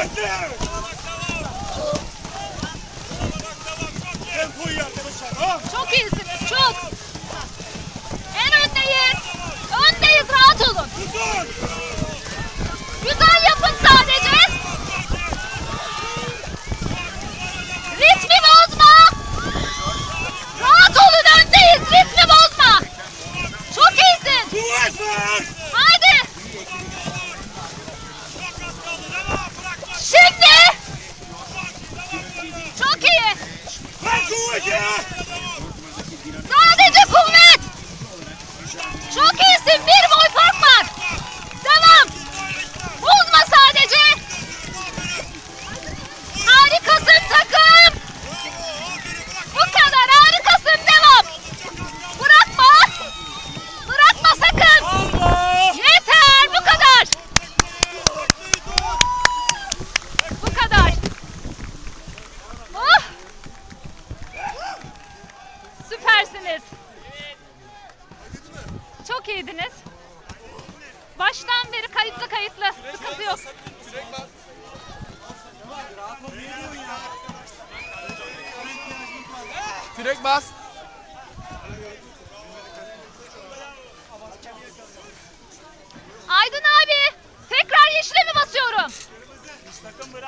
Kuvvetli! Çok iyisiniz, çok. misiniz? Çok iyiydiniz. Baştan beri kayıtlı kayıtlı. Sıkıntı yok. Direkt bas.